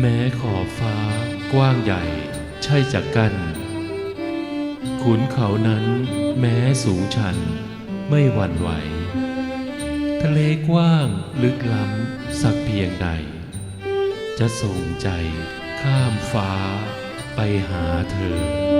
แม่ขอบฟ้ากว้างใหญ่ใช่จักกันขุนเขานั้นแม้สูงชันไม่หวั่นไหว ทะเลกว้างลึกล้ำสักเพียงใด จะส่งใจข้ามฟ้าไปหาเธอ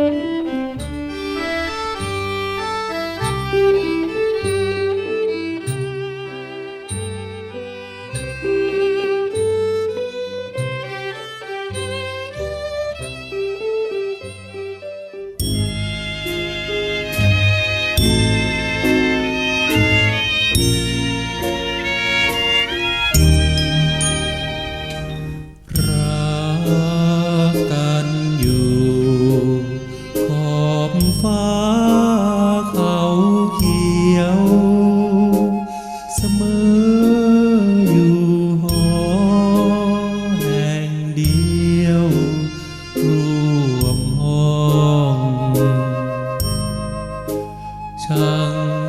当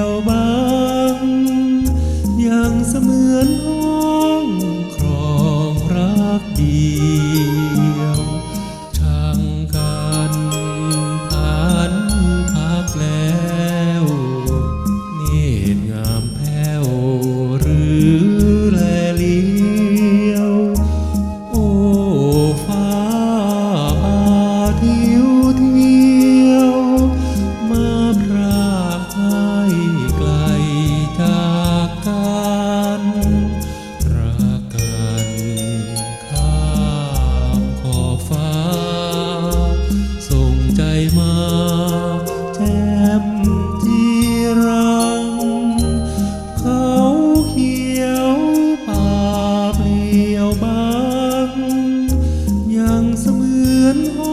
theo bao good